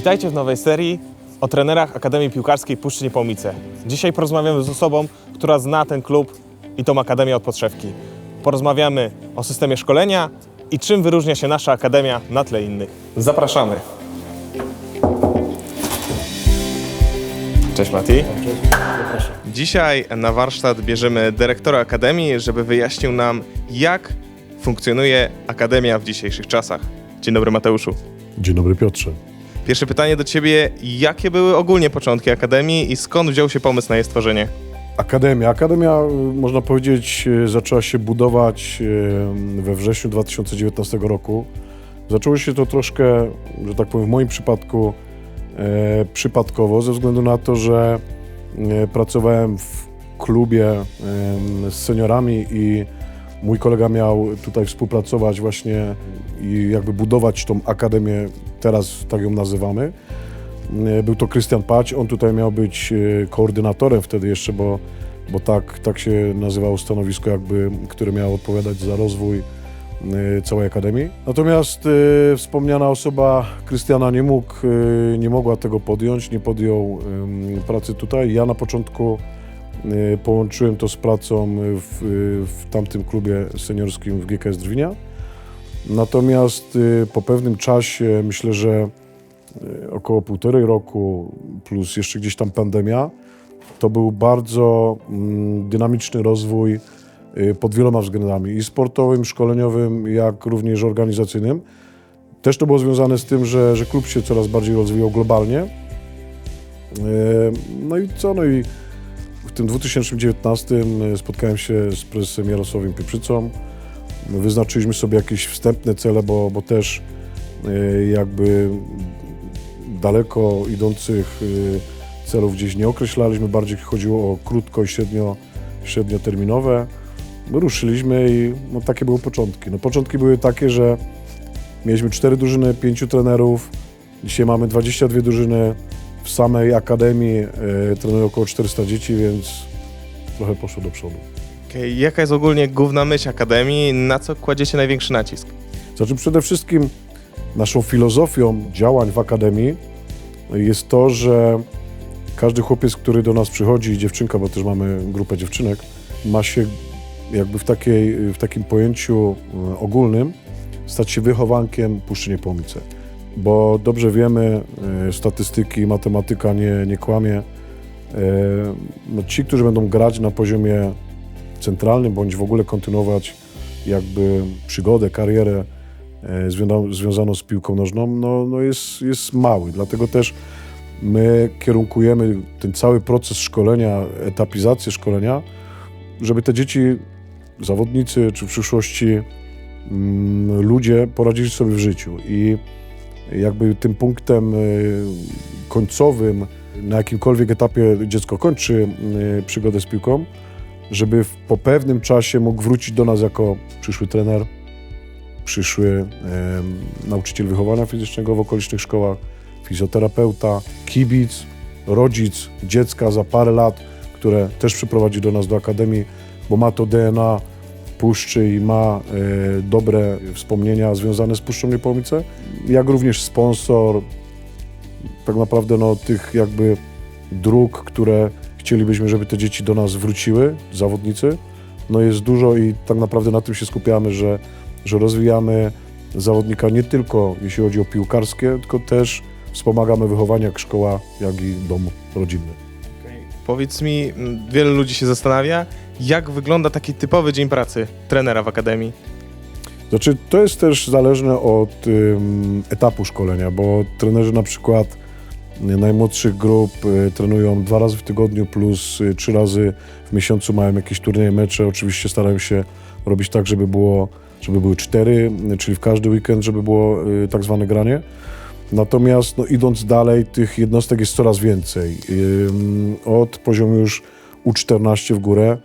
Witajcie w nowej serii o trenerach Akademii Piłkarskiej Puszczy Niepołomice. Dzisiaj porozmawiamy z osobą, która zna ten klub i tą akademię od podszewki. Porozmawiamy o systemie szkolenia i czym wyróżnia się nasza akademia na tle innych. Zapraszamy. Cześć Mati. Dzisiaj na warsztat bierzemy dyrektora Akademii, żeby wyjaśnił nam, jak funkcjonuje Akademia w dzisiejszych czasach. Dzień dobry Mateuszu. Dzień dobry Piotrze. Pierwsze pytanie do Ciebie. Jakie były ogólnie początki Akademii i skąd wziął się pomysł na jej stworzenie? Akademia. Akademia, y, można powiedzieć, y, zaczęła się budować y, we wrześniu 2019 roku. Zaczęło się to troszkę, że tak powiem, w moim przypadku e, przypadkowo, ze względu na to, że e, pracowałem w klubie e, z seniorami i mój kolega miał tutaj współpracować właśnie i jakby budować tą akademię, teraz tak ją nazywamy. E, Był to Krystian Pać, on tutaj miał być e, koordynatorem wtedy jeszcze, bo, bo tak, tak się nazywało stanowisko, jakby, które miało odpowiadać za rozwój e, całej Akademii. Natomiast e, wspomniana osoba Krystiana nie mógł, e, nie mogła tego podjąć, nie podjął em, pracy tutaj. Ja na początku e, połączyłem to z pracą w, w tamtym klubie seniorskim w GKS Drwinia. Natomiast e, po pewnym czasie, myślę, że e, około półtorej roku, plus jeszcze gdzieś tam pandemia, to był bardzo mm, dynamiczny rozwój y, pod wieloma względami, i sportowym, szkoleniowym, jak również organizacyjnym. Też to było związane z tym, że, że klub się coraz bardziej rozwijał globalnie. No i co? No i w tym 2019 spotkałem się z prezesem Jarosławem Pieprzycą. Wyznaczyliśmy sobie jakieś wstępne cele, bo, bo też e, jakby daleko idących y, celów gdzieś nie określaliśmy, bardziej chodziło o krótko i średnio, średnioterminowe. My ruszyliśmy i no, takie były początki. No, początki były takie, że mieliśmy cztery drużyny, pięciu trenerów. Dzisiaj mamy 22 drużyny. W samej akademii y, około 400 dzieci, więc trochę poszło do przodu. Okej, Jaka jest ogólnie główna myśl Akademii? Na co kładziecie największy nacisk? Znaczy przede wszystkim naszą filozofią działań w Akademii jest to, że każdy chłopiec, który do nas przychodzi, dziewczynka, bo też mamy grupę dziewczynek, ma się jakby w, takiej, w takim pojęciu e, ogólnym stać się wychowankiem Puszczy Niepołomice. Bo dobrze wiemy, e, statystyki, matematyka nie, nie kłamie. E, No, ci, którzy będą grać na poziomie centralnym, bądź w ogóle kontynuować jakby przygodę, karierę e, związa- związaną z piłką nożną, no, no jest, jest mały. Dlatego też my kierunkujemy ten cały proces szkolenia, etapizację szkolenia, żeby te dzieci, zawodnicy czy w przyszłości mm, ludzie poradzili sobie w życiu. I jakby tym punktem y, końcowym, na jakimkolwiek etapie dziecko kończy y, przygodę z piłką, żeby po pewnym czasie mógł wrócić do nas jako przyszły trener, przyszły em, nauczyciel wychowania fizycznego w okolicznych szkołach, fizjoterapeuta, kibic, rodzic dziecka za parę lat, które też przyprowadzi do nas do akademii, bo ma to DNA Puszczy i ma e, dobre wspomnienia związane z Puszczą Niepołomice, jak również sponsor tak naprawdę no, tych jakby dróg, które chcielibyśmy, żeby te dzieci do nas wróciły, zawodnicy, no jest dużo i tak naprawdę na tym się skupiamy, że, że rozwijamy zawodnika nie tylko jeśli chodzi o piłkarskie, tylko też wspomagamy wychowanie jak szkoła, jak i dom rodzinny. Powiedz mi, m, wielu ludzi się zastanawia, jak wygląda taki typowy dzień pracy trenera w Akademii? Znaczy, to jest też zależne od ym, etapu szkolenia, bo trenerzy na przykład najmłodszych grup y, trenują dwa razy w tygodniu plus y, trzy razy w miesiącu mają jakieś turnieje, mecze. Oczywiście starają się robić tak, żeby było, żeby były cztery, y, czyli w każdy weekend, żeby było tak zwane granie. Natomiast no, idąc dalej, tych jednostek jest coraz więcej. Od poziomu już U14 w górę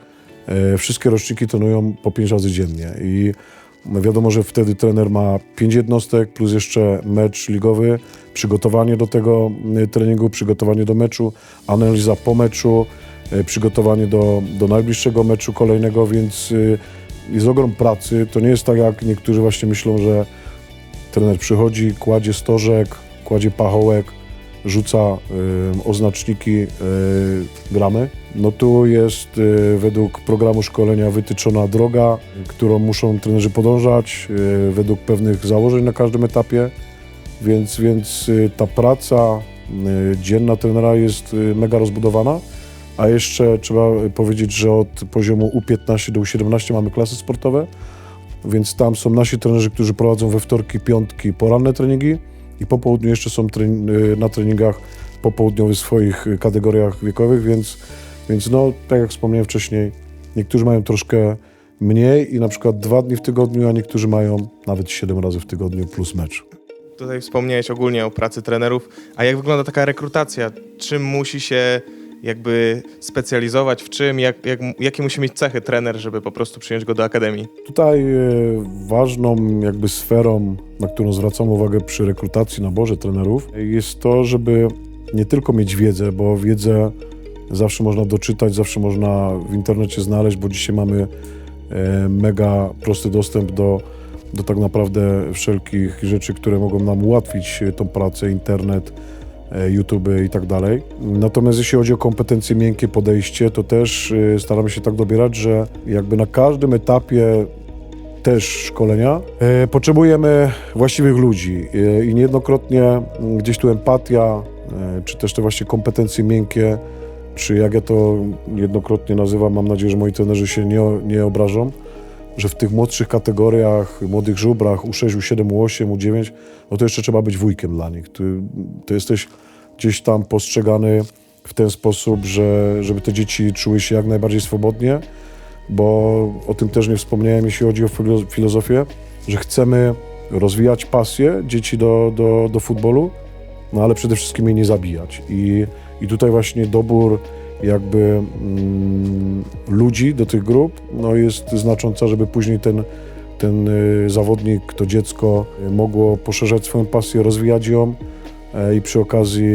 wszystkie roczniki trenują po pięć razy dziennie i wiadomo, że wtedy trener ma pięć jednostek plus jeszcze mecz ligowy, przygotowanie do tego y, treningu, przygotowanie do meczu, analiza po meczu, e, przygotowanie do, do najbliższego meczu kolejnego, więc y, jest ogrom pracy. To nie jest tak, jak niektórzy właśnie myślą, że trener przychodzi, kładzie stożek, kładzie pachołek rzuca oznaczniki e, gramy. No tu jest e, według programu szkolenia wytyczona droga, którą muszą trenerzy podążać e, według pewnych założeń na każdym etapie, więc, więc ta praca dzienna trenera jest mega rozbudowana. A jeszcze trzeba powiedzieć, że od poziomu U15 do U17 mamy klasy sportowe, więc tam są nasi trenerzy, którzy prowadzą we wtorki, piątki poranne treningi i po południu jeszcze są y, na treningach popołudniowych w swoich y, kategoriach wiekowych, więc, więc no, tak jak wspomniałem wcześniej, niektórzy mają troszkę mniej i na przykład dwa dni w tygodniu, a niektórzy mają nawet siedem razy w tygodniu plus mecz. Tutaj wspomniałeś ogólnie o pracy trenerów, a jak wygląda taka rekrutacja? Czym musi się jakby specjalizować, w czym, jak, jak, jakie musi mieć cechy trener, żeby po prostu przyjąć go do akademii? Tutaj e, ważną jakby sferą, na którą zwracam uwagę przy rekrutacji, naborze trenerów, jest to, żeby nie tylko mieć wiedzę, bo wiedzę zawsze można doczytać, zawsze można w internecie znaleźć, bo dzisiaj mamy e, mega prosty dostęp do, do tak naprawdę wszelkich rzeczy, które mogą nam ułatwić e, tą pracę, internet, YouTube i tak dalej. Natomiast jeśli chodzi o kompetencje miękkie, podejście, to też e, staramy się tak dobierać, że jakby na każdym etapie też szkolenia e, potrzebujemy właściwych ludzi e, i niejednokrotnie m, gdzieś tu empatia, e, czy też te właśnie kompetencje miękkie, czy jak ja to niejednokrotnie nazywam, mam nadzieję, że moi trenerzy się nie, nie obrażą, że w tych młodszych kategoriach, młodych żubrach, U6, U7, U8, U9, no to jeszcze trzeba być wujkiem dla nich. Ty, ty jesteś gdzieś tam postrzegany w ten sposób, że, żeby te dzieci czuły się jak najbardziej swobodnie, bo o tym też nie wspomniałem, jeśli chodzi o filo- filozofię, że chcemy rozwijać pasję dzieci do, do, do futbolu, no ale przede wszystkim jej nie zabijać. I, i tutaj właśnie dobór jakby mm, ludzi do tych grup no jest znacząca, żeby później ten, ten y, zawodnik, to dziecko mogło poszerzać swoją pasję, rozwijać ją i przy okazji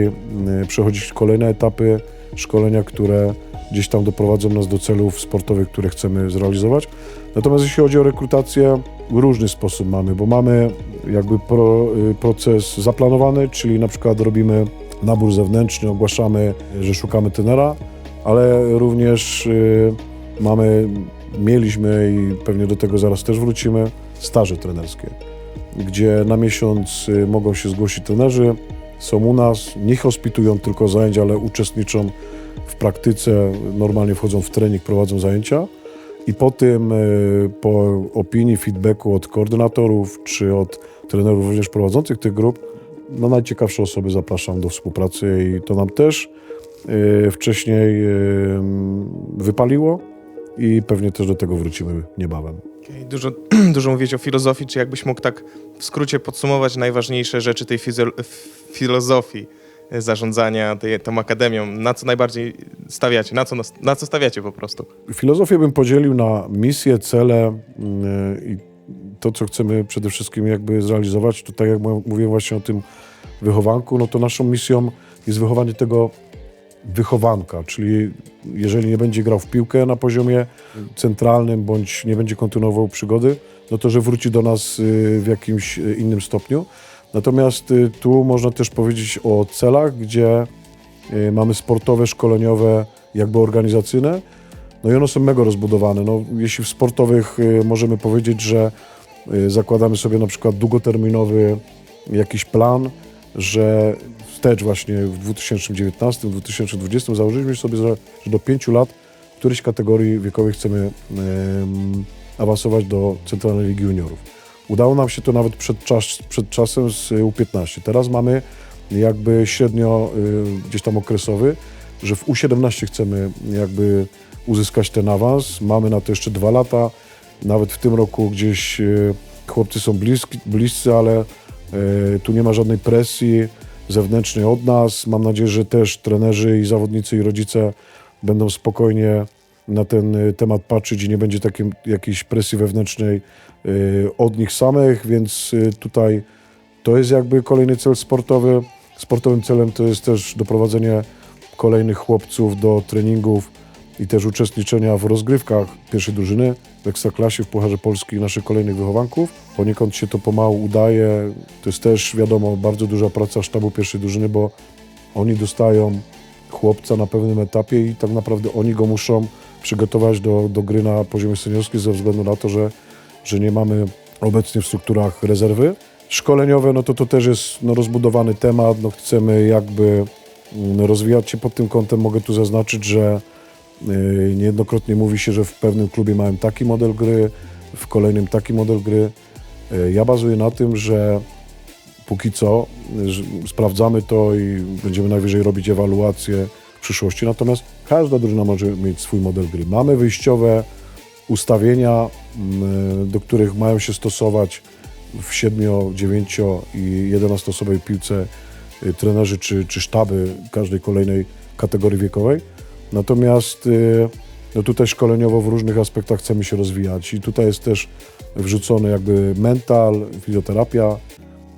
y, przechodzić kolejne etapy szkolenia, które gdzieś tam doprowadzą nas do celów sportowych, które chcemy zrealizować. Natomiast jeśli chodzi o rekrutację, różny sposób mamy, bo mamy jakby pro, y, proces zaplanowany, czyli na przykład robimy nabór zewnętrzny, ogłaszamy, że szukamy tenera, ale również y, mamy, mieliśmy i pewnie do tego zaraz też wrócimy, staże trenerskie, gdzie na miesiąc y, mogą się zgłosić trenerzy, są u nas, nie hospitują tylko zajęć, ale uczestniczą w praktyce, normalnie wchodzą w trening, prowadzą zajęcia i po tym, y, po opinii, feedbacku od koordynatorów czy od trenerów również prowadzących tych grup, no najciekawsze osoby zapraszam do współpracy i to nam też y, wcześniej wypaliło i pewnie też do tego wrócimy niebawem. Okej, Dużo, dużo mówić o filozofii, czy jakbyś mógł tak w skrócie podsumować najważniejsze rzeczy tej filozofii e, zarządzania tej, tą akademią? Na co najbardziej stawiacie? Na co, na co stawiacie po prostu? Filozofię bym podzielił na misje, cele yy, i to, co chcemy przede wszystkim jakby zrealizować. To tak jak mówiłem właśnie o tym wychowanku, no to naszą misją jest wychowanie tego wychowanka, czyli jeżeli nie będzie grał w piłkę na poziomie centralnym, bądź nie będzie kontynuował przygody, no to że wróci do nas yy, w jakimś yy, innym stopniu. Natomiast yy, tu można też powiedzieć o celach, gdzie mamy sportowe, szkoleniowe, jakby organizacyjne, no i one są mega rozbudowane. No, jeśli w sportowych y, możemy powiedzieć, że y, zakładamy sobie na przykład długoterminowy jakiś plan, że wstecz właśnie w 2019-2020 założyliśmy sobie, że do pięciu lat w którejś kategorii wiekowej chcemy em, awansować do Centralnej Ligi Juniorów. Udało nam się to nawet przed, czas, przed czasem z U15. Teraz mamy jakby średnio y, gdzieś tam okresowy, że w U17 chcemy jakby uzyskać ten awans. Mamy na to jeszcze dwa lata. Nawet w tym roku gdzieś y, chłopcy są bliski, bliscy, ale y, tu nie ma żadnej presji zewnętrznej od nas. Mam nadzieję, że też trenerzy i zawodnicy i rodzice będą spokojnie na ten y, temat patrzeć i nie będzie takiej jakiejś presji wewnętrznej y, od nich samych, więc y, tutaj to jest jakby kolejny cel sportowy. Sportowym celem to jest też doprowadzenie kolejnych chłopców do treningów i też uczestniczenia w rozgrywkach pierwszej drużyny w Ekstraklasie, w Pucharze Polski naszych kolejnych wychowanków. Poniekąd się to pomału udaje. To jest też, wiadomo, bardzo duża praca sztabu pierwszej drużyny, bo Oni dostają chłopca na pewnym etapie i tak naprawdę oni go muszą przygotować do, do gry na poziomie seniorskim ze względu na to, że, że nie mamy obecnie w strukturach rezerwy. Szkoleniowe, no to to też jest no, rozbudowany temat, no chcemy jakby mm, rozwijać się pod tym kątem. Mogę tu zaznaczyć, że niejednokrotnie mówi się, że w pewnym klubie mają taki model gry, w kolejnym taki model gry. Y, Ja bazuję na tym, że póki co że sprawdzamy to i będziemy najwyżej robić ewaluację w przyszłości. Natomiast każda drużyna może mieć swój model gry. Mamy wyjściowe ustawienia, do których mają się stosować w 7, 9 i 11 osobowej piłce trenerzy czy, czy sztaby każdej kolejnej kategorii wiekowej. Natomiast y, no tutaj szkoleniowo w różnych aspektach chcemy się rozwijać i tutaj jest też wrzucony jakby mental, fizjoterapia,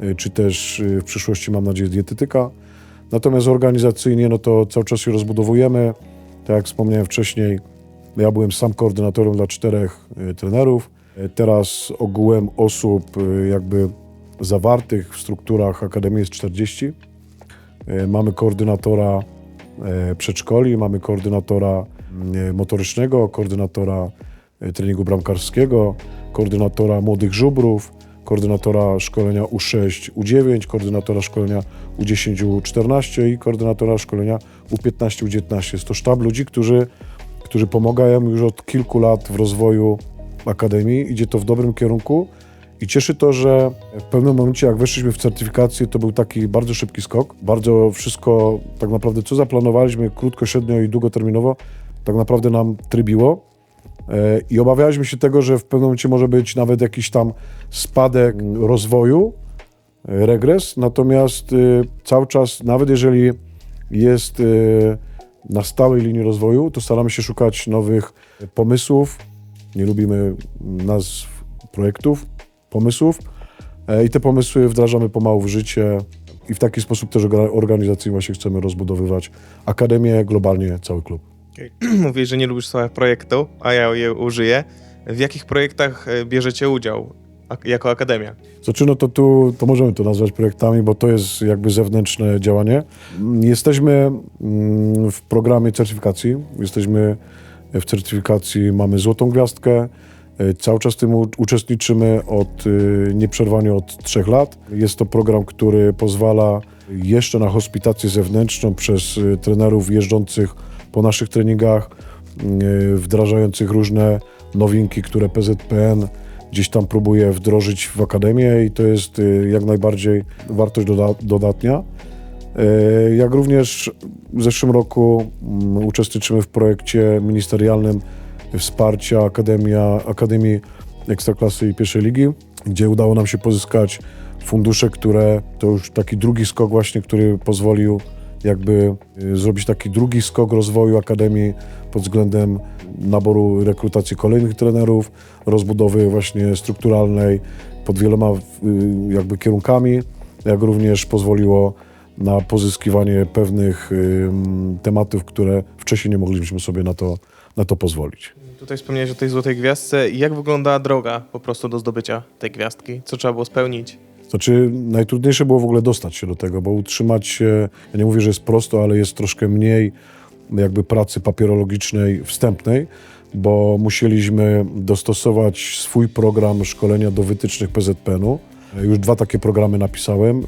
y, czy też y, w przyszłości mam nadzieję dietetyka. Natomiast organizacyjnie no to cały czas się rozbudowujemy. Tak jak wspomniałem wcześniej, ja byłem sam koordynatorem dla czterech trenerów. Teraz ogółem osób jakby zawartych w strukturach Akademii jest 40. Y, Mamy koordynatora przedszkoli, mamy koordynatora mm, motorycznego, koordynatora e, treningu bramkarskiego, koordynatora młodych żubrów, koordynatora szkolenia U6, U9, koordynatora szkolenia U10, U14 i koordynatora szkolenia U15, U19. Jest to sztab ludzi, którzy, którzy pomagają już od kilku lat w rozwoju Akademii. Idzie to w dobrym kierunku. I cieszy to, że w pewnym momencie, jak weszliśmy w certyfikację, to był taki bardzo szybki skok. Bardzo wszystko, tak naprawdę, co zaplanowaliśmy krótko, średnio i długoterminowo, tak naprawdę nam trybiło. E, I obawialiśmy się tego, że w pewnym momencie może być nawet jakiś tam spadek rozwoju, e, regres. Natomiast e, cały czas, nawet jeżeli jest na stałej linii rozwoju, to staramy się szukać nowych pomysłów. Nie lubimy nazw projektów, pomysłów e, i te pomysły wdrażamy pomału w życie i w taki sposób też orga- organizacyjnie właśnie chcemy rozbudowywać Akademię, globalnie cały klub. Mówisz, że nie lubisz słowa projektu, a ja je użyję. W jakich projektach e, bierzecie udział ak- jako Akademia? Znaczy, no to tu to możemy to nazwać projektami, bo to jest jakby zewnętrzne działanie. Mm, Jesteśmy mm, w programie certyfikacji. Jesteśmy w certyfikacji, mamy złotą gwiazdkę. E, Cały czas w tym uczestniczymy od y, nieprzerwanie od trzech lat. Jest to program, który pozwala jeszcze na hospitację zewnętrzną przez y, trenerów jeżdżących po naszych treningach, y, wdrażających różne nowinki, które PZPN gdzieś tam próbuje wdrożyć w akademię i to jest y, jak najbardziej wartość doda- dodatnia. Jak również w zeszłym roku mm, uczestniczymy w projekcie ministerialnym wsparcia Akademia, Akademii Ekstraklasy i Pierwszej Ligi, gdzie udało nam się pozyskać fundusze, które to już taki drugi skok właśnie, który pozwolił jakby y, zrobić taki drugi skok rozwoju Akademii pod względem naboru, rekrutacji kolejnych trenerów, rozbudowy właśnie strukturalnej pod wieloma y, jakby kierunkami, jak również pozwoliło na pozyskiwanie pewnych tematów, które wcześniej nie mogliśmy sobie na to, na to pozwolić. Tutaj wspomniałeś o tej złotej gwiazdce. Jak wygląda droga po prostu do zdobycia tej gwiazdki? Co trzeba było spełnić? Znaczy, najtrudniejsze było w ogóle dostać się do tego, bo utrzymać się, ja nie mówię, że jest prosto, ale jest troszkę mniej jakby pracy papierologicznej wstępnej, bo musieliśmy dostosować swój program szkolenia do wytycznych PZPN-u. Już dwa takie programy napisałem,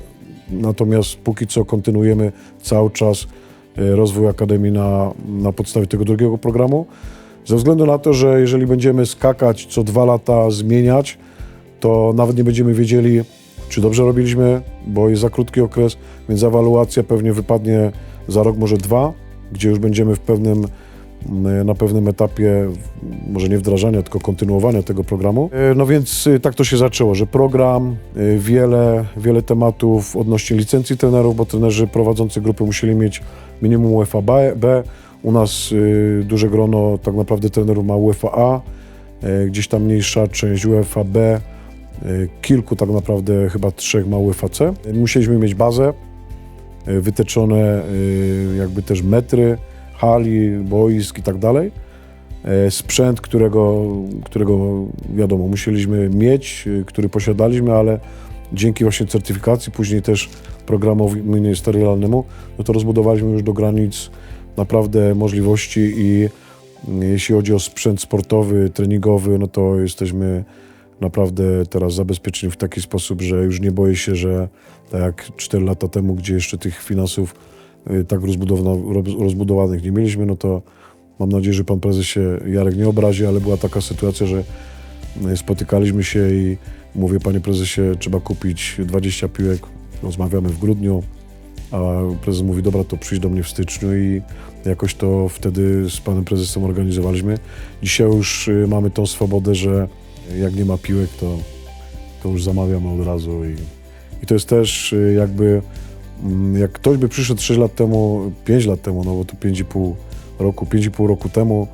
natomiast póki co kontynuujemy cały czas e, rozwój Akademii na, na podstawie tego drugiego programu. Ze względu na to, że jeżeli będziemy skakać co dwa lata, zmieniać, to nawet nie będziemy wiedzieli, czy dobrze robiliśmy, bo jest za krótki okres, więc ewaluacja pewnie wypadnie za rok, może dwa, gdzie już będziemy w pewnym, m, na pewnym etapie, może nie wdrażania, tylko kontynuowania tego programu. E, No więc y, tak to się zaczęło, że program, y, wiele, wiele tematów odnośnie licencji trenerów, bo trenerzy prowadzący grupy musieli mieć minimum UEFA B. U nas y, duże grono tak naprawdę trenerów ma UEFA A, e, gdzieś tam mniejsza część UEFA B, E, kilku tak naprawdę, chyba trzech ma UEFA C. Musieliśmy mieć bazę, e, wytyczone e, jakby też metry, hali, boisk i tak dalej. Sprzęt, którego, którego wiadomo, musieliśmy mieć, który posiadaliśmy, ale dzięki właśnie certyfikacji, później też programowi ministerialnemu, no to rozbudowaliśmy już do granic naprawdę możliwości i mm, jeśli chodzi o sprzęt sportowy, treningowy, no to jesteśmy naprawdę teraz zabezpieczeni w taki sposób, że już nie boję się, że tak jak 4 lata temu, gdzie jeszcze tych finansów y, tak rozbudowanych nie mieliśmy, no to mam nadzieję, że pan prezes się Jarek nie obrazi, ale była taka sytuacja, że y, spotykaliśmy się i mówię, panie prezesie, trzeba kupić 20 piłek, rozmawiamy w grudniu, a prezes mówi, dobra, to przyjdź do mnie w styczniu i jakoś to wtedy z panem prezesem organizowaliśmy. Dzisiaj już y, mamy tą swobodę, że jak nie ma piłek, to, to już zamawiamy od razu i, i to jest też y, jakby, mm, jak ktoś by przyszedł 6 lat temu, 5 lat temu, no bo to 5,5 roku, 5,5 roku temu,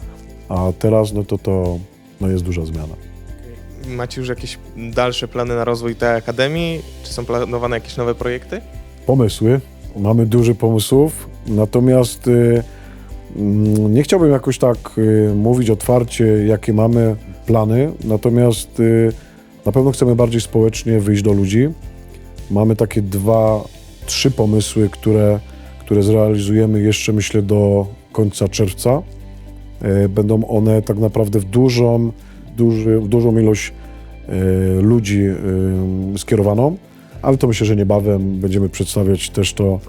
a teraz, no to to no jest duża zmiana. Macie już jakieś dalsze plany na rozwój tej akademii? Czy są planowane jakieś nowe projekty? pomysły, mamy dużo pomysłów, natomiast y, mm, nie chciałbym jakoś tak y, mówić otwarcie, jakie mamy plany, natomiast y, na pewno chcemy bardziej społecznie wyjść do ludzi. Mamy takie dwa, trzy pomysły, które, które zrealizujemy jeszcze myślę do końca czerwca. E, Będą one tak naprawdę w dużą, duży, w dużą ilość e, ludzi e, skierowaną, ale to myślę, że niebawem będziemy przedstawiać też to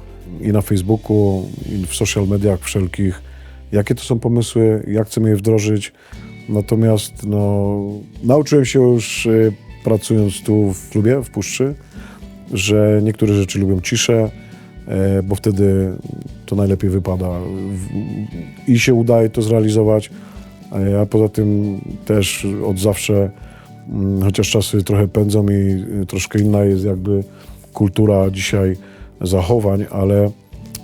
i na Facebooku, i w social mediach wszelkich, jakie to są pomysły, jak chcemy je wdrożyć. Natomiast no, nauczyłem się już e, pracując tu w klubie, w Puszczy, że niektóre rzeczy lubią ciszę, e, bo wtedy to najlepiej wypada i się udaje to zrealizować. A- poza tym też od zawsze, chociaż czasy trochę pędzą i y, troszkę inna jest jakby kultura dzisiaj zachowań, ale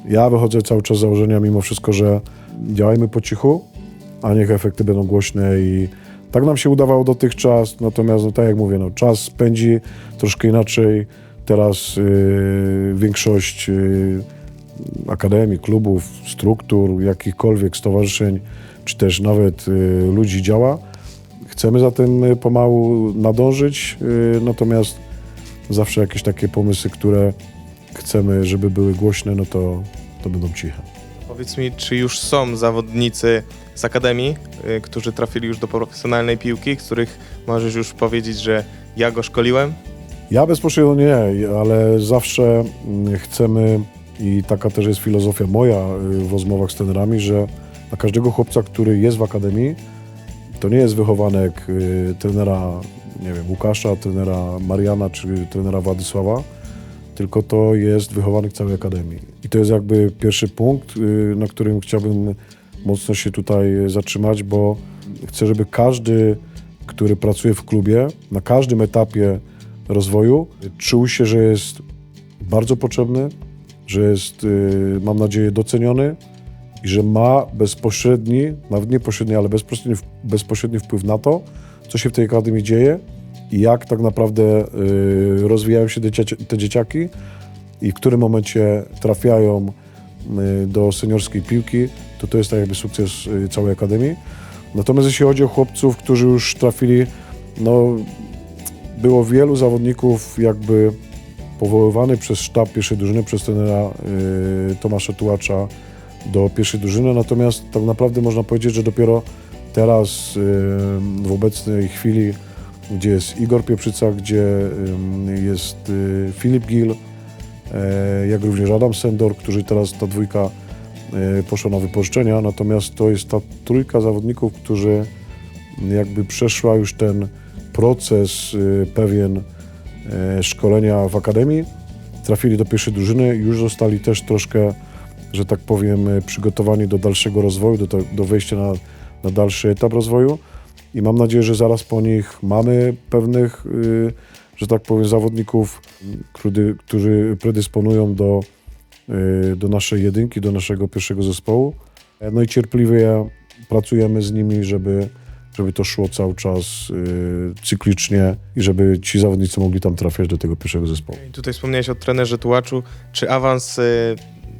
ja wychodzę cały czas z założenia mimo wszystko, że działajmy po cichu, a niech efekty będą głośne i tak nam się udawało dotychczas, natomiast no, tak jak mówię, no, czas pędzi troszkę inaczej. Teraz y, większość y, akademii, klubów, struktur, jakichkolwiek stowarzyszeń, czy też nawet y, ludzi działa. Chcemy za tym y, pomału nadążyć, y, natomiast zawsze jakieś takie pomysły, które chcemy, żeby były głośne, no to, to będą ciche. Powiedz mi, czy już są zawodnicy z akademii, y, którzy trafili już do profesjonalnej piłki, których możesz już powiedzieć, że ja go szkoliłem? Ja bezpośrednio nie, ale zawsze mm, chcemy i taka też jest filozofia moja w rozmowach z trenerami, że na każdego chłopca, który jest w akademii, to nie jest wychowanek y, trenera, nie wiem, Łukasza, trenera Mariana czy trenera Władysława, tylko to jest wychowanek całej akademii. I to jest jakby pierwszy punkt, y, na którym chciałbym mocno się tutaj zatrzymać, bo chcę, żeby każdy, który pracuje w klubie, na każdym etapie rozwoju, czuł się, że jest bardzo potrzebny, że jest, y, mam nadzieję, doceniony i że ma bezpośredni, nawet nie pośredni, ale bezpośredni, bezpośredni wpływ na to, co się w tej akademii dzieje i jak tak naprawdę y, rozwijają się te, dzieci- te dzieciaki i w którym momencie trafiają y, do seniorskiej piłki, to to jest tak jakby sukces y, całej akademii. Natomiast jeśli chodzi o chłopców, którzy już trafili, no było wielu zawodników jakby powoływanych przez sztab pierwszej drużyny, przez trenera y, Tomasza Tułacza do pierwszej drużyny, natomiast tak naprawdę można powiedzieć, że dopiero teraz w obecnej chwili, gdzie jest Igor Pieprzyca, gdzie jest y, Filip Gil, e, jak również Adam Sendor, którzy teraz ta dwójka e, poszła na wypożyczenia, natomiast to jest ta trójka zawodników, którzy jakby przeszła już ten proces y, pewien e, szkolenia w akademii, trafili do pierwszej drużyny, już zostali też troszkę, że tak powiem, e, przygotowani do dalszego rozwoju, do, do wejścia na, na dalszy etap rozwoju i mam nadzieję, że zaraz po nich mamy pewnych, y, że tak powiem, zawodników, którzy, którzy predysponują do, y, do naszej jedynki, do naszego pierwszego zespołu. E, No i cierpliwie pracujemy z nimi, żeby, żeby to szło cały czas y, cyklicznie i żeby ci zawodnicy mogli tam trafiać do tego pierwszego zespołu. I tutaj wspomniałeś o trenerze Tułaczu. Czy awans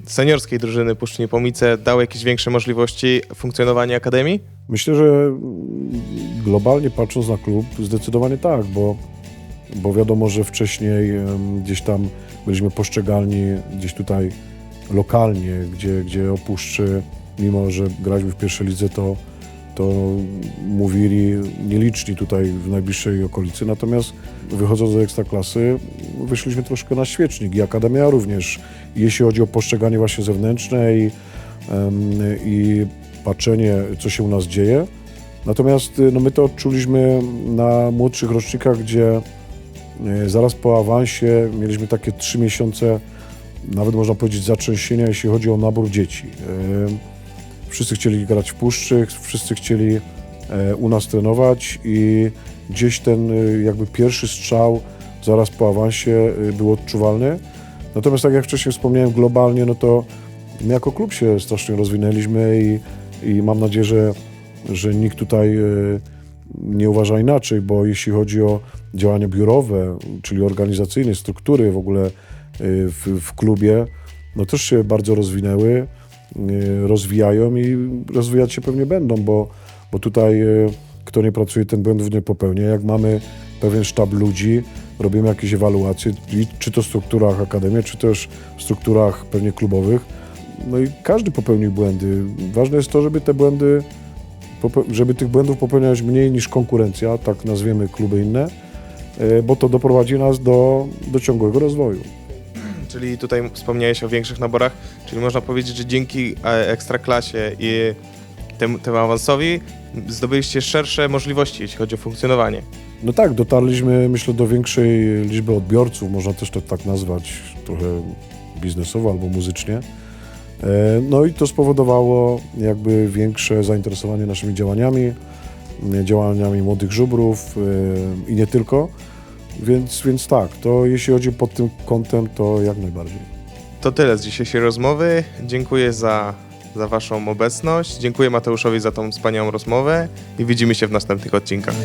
seniorskiej drużyny Puszczy Niepomice dał jakieś większe możliwości funkcjonowania akademii? Myślę, że globalnie patrząc na klub, zdecydowanie tak, bo bo wiadomo, że wcześniej gdzieś tam byliśmy poszczegalni gdzieś tutaj lokalnie, gdzie, gdzie o Puszczy, mimo że graliśmy w pierwszej lidze, to, to mówili nieliczni tutaj w najbliższej okolicy. Natomiast wychodząc do Ekstraklasy, wyszliśmy troszkę na świecznik i Akademia również. Jeśli chodzi o postrzeganie właśnie zewnętrzne i, i patrzenie, co się u nas dzieje. Natomiast y, no, my to odczuliśmy na młodszych rocznikach, gdzie y, zaraz po awansie mieliśmy takie trzy miesiące, nawet można powiedzieć zatrzęsienia, jeśli chodzi o nabór dzieci. Wszyscy chcieli grać w puszczy, wszyscy chcieli e, u nas trenować i gdzieś ten y, jakby pierwszy strzał zaraz po awansie y, był odczuwalny. Natomiast tak jak wcześniej wspomniałem, globalnie, no to my jako klub się strasznie rozwinęliśmy i, i mam nadzieję, że, że nikt tutaj nie uważa inaczej, bo jeśli chodzi o działania biurowe, czyli organizacyjne, struktury w ogóle w, w klubie, no też się bardzo rozwinęły, rozwijają i rozwijać się pewnie będą, bo, bo tutaj y, kto nie pracuje, ten błędów nie popełnia. Jak mamy pewien sztab ludzi, robimy jakieś ewaluacje, czy to w strukturach akademii, czy też w strukturach pewnie klubowych, no i każdy popełnił błędy. Ważne jest to, żeby te błędy, żeby tych błędów popełniać mniej niż konkurencja, tak nazwiemy kluby inne, y, bo to doprowadzi nas do, do ciągłego rozwoju. Czyli tutaj wspomniałeś o większych naborach, czyli można powiedzieć, że dzięki e, Ekstraklasie i temu, temu awansowi zdobyliście szersze możliwości, jeśli chodzi o funkcjonowanie. No tak, dotarliśmy myślę do większej liczby odbiorców, można też to tak nazwać trochę biznesowo albo muzycznie. E, No i to spowodowało jakby większe zainteresowanie naszymi działaniami, działaniami młodych żubrów e, i nie tylko. Więc, więc tak, to jeśli chodzi pod tym kątem, to jak najbardziej. To tyle z dzisiejszej rozmowy. Dziękuję za, za Waszą obecność. Dziękuję Mateuszowi za tą wspaniałą rozmowę i widzimy się w następnych odcinkach.